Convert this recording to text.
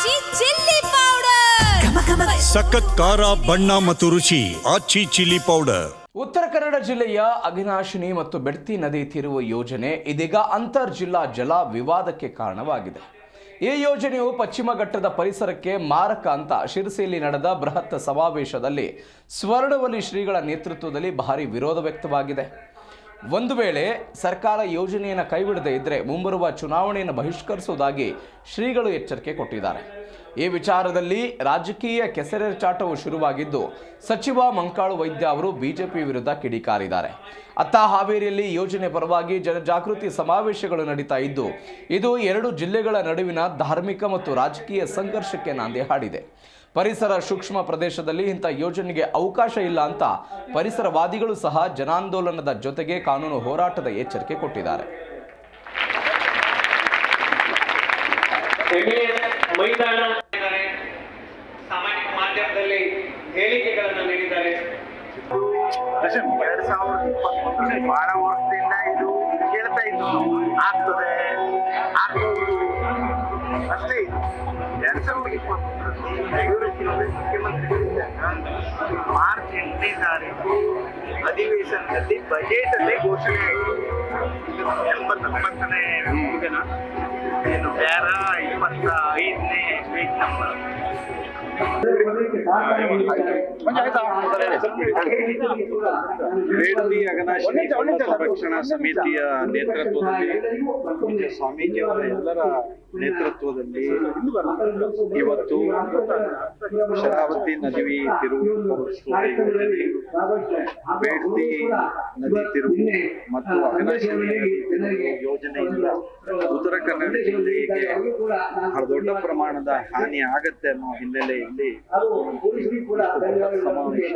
ಆಚಿ chilli powder ಸಖತ್ ಖಾರ ಬಣ್ಣ ಮತ್ತು ರುಚಿ ಆಚಿ ಚಿಲ್ಲಿ ಪೌಡರ್ ಉತ್ತರ ಕನ್ನಡ ಜಿಲ್ಲೆಯ ಅಗಿನಾಶಿನಿ ಮತ್ತು ಬೆಡ್ತಿ ನದಿ ತಿರುವ ಯೋಜನೆ ಇದೀಗ ಅಂತರ್ ಜಿಲ್ಲಾ ಜಲ ವಿವಾದಕ್ಕೆ ಕಾರಣವಾಗಿದೆ. ಈ ಯೋಜನೆಯು ಪಶ್ಚಿಮ ಘಟ್ಟದ ಪರಿಸರಕ್ಕೆ ಮಾರಕ ಅಂತ ಶಿರಸಿಯಲ್ಲಿ ನಡೆದ ಬೃಹತ್ ಸಮಾವೇಶದಲ್ಲಿ ಸ್ವರ್ಣವಲಿ ಶ್ರೀಗಳ ನೇತೃತ್ವದಲ್ಲಿ ಭಾರಿ ವಿರೋಧ ವ್ಯಕ್ತವಾಗಿದೆ. ಒಂದು ವೇಳೆ ಸರ್ಕಾರ ಯೋಜನೆಯನ್ನು ಕೈಬಿಡದೇ ಇದ್ದರೆ ಮುಂಬರುವ ಚುನಾವಣೆಯನ್ನು ಬಹಿಷ್ಕರಿಸುವುದಾಗಿ ಶ್ರೀಗಳು ಎಚ್ಚರಿಕೆ ಕೊಟ್ಟಿದ್ದಾರೆ. ಈ ವಿಚಾರದಲ್ಲಿ ರಾಜಕೀಯ ಕೆಸರೆಚಾಟವು ಶುರುವಾಗಿದ್ದು, ಸಚಿವ ಮಂಕಾಳು ವೈದ್ಯ ಅವರು ಬಿಜೆಪಿ ವಿರುದ್ಧ ಕಿಡಿಕಾರಿದ್ದಾರೆ. ಅತ್ತ ಹಾವೇರಿಯಲ್ಲಿ ಯೋಜನೆ ಪರವಾಗಿ ಜನಜಾಗೃತಿ ಸಮಾವೇಶಗಳು ನಡೀತಾ ಇದ್ದು, ಇದು ಎರಡು ಜಿಲ್ಲೆಗಳ ನಡುವಿನ ಧಾರ್ಮಿಕ ಮತ್ತು ರಾಜಕೀಯ ಸಂಘರ್ಷಕ್ಕೆ ನಾಂದಿ ಹಾಡಿದೆ. ಪರಿಸರ ಸೂಕ್ಷ್ಮ ಪ್ರದೇಶದಲ್ಲಿ ಇಂಥ ಯೋಜನೆಗೆ ಅವಕಾಶ ಇಲ್ಲ ಅಂತ ಪರಿಸರವಾದಿಗಳು ಸಹ ಜನಾಂದೋಲನದ ಜೊತೆಗೆ ಕಾನೂನು ಹೋರಾಟದ ಎಚ್ಚರಿಕೆ ಕೊಟ್ಟಿದ್ದಾರೆ ಮೈದಾನ ಮಾಡಿದ್ದಾರೆ. ಸಾಮಾಜಿಕ ಮಾಧ್ಯಮದಲ್ಲಿ ಹೇಳಿಕೆಗಳನ್ನು ನೀಡಿದ್ದಾರೆ ಎರಡ್ ಸಾವಿರದ ಇಪ್ಪತ್ತೊಂದರಲ್ಲಿ ಬಹಳ ವರ್ಷದಿಂದ ಇದು ಕೇಳ್ತಾ ಇದ್ದು ನಾವು. ಆಗ್ತದೆ ಅಷ್ಟೇ. ಎರಡ್ ಸಾವಿರದ ಇಪ್ಪತ್ತೊಂದರಲ್ಲಿ ಯಡಿಯೂರಪ್ಪನವರು ಮುಖ್ಯಮಂತ್ರಿಗಳಿದ್ದಾಗ ಮಾರ್ಚ್ ಎಂಟನೇ ತಾರೀಕು ಅಧಿವೇಶನದಲ್ಲಿ ಬಜೆಟ್ ಅಲ್ಲೇ ಘೋಷಣೆ ಆಯಿತು ಎಂಬತ್ತೊಂಬತ್ತನೇ ದಿನ ಏನು ಬ್ಯಾರ ಇಪ್ಪತ್ತ ಐದನೇ ಪೇಜ್ ನಂಬರ್ ಬೇಡದಿ ಅಗನಾಶಿನಿ ಸಂರಕ್ಷಣಾ ಸಮಿತಿಯ ನೇತೃತ್ವದಲ್ಲಿ ಸ್ವಾಮೀಜಿ ಸ್ವಾಮೀಜಿಯವರ ಎಲ್ಲರ ನೇತೃತ್ವದಲ್ಲಿ ಇವತ್ತು ಶರಾವತಿ ನದಿ ತಿರುವು ಬೇಡ್ತಿ ನದಿ ತಿರುವು ಮತ್ತು ಅಘನಾಶಿನಿ ನದಿ ತಿರುವು ಯೋಜನೆಯಿಂದ ಉತ್ತರ ಕನ್ನಡ ಜಿಲ್ಲೆಗೆ ಬಹಳ ದೊಡ್ಡ ಪ್ರಮಾಣದ ಹಾನಿ ಆಗತ್ತೆ ಅನ್ನೋ ಹಿನ್ನೆಲೆಯಲ್ಲಿ ಸಮಾವೇಶ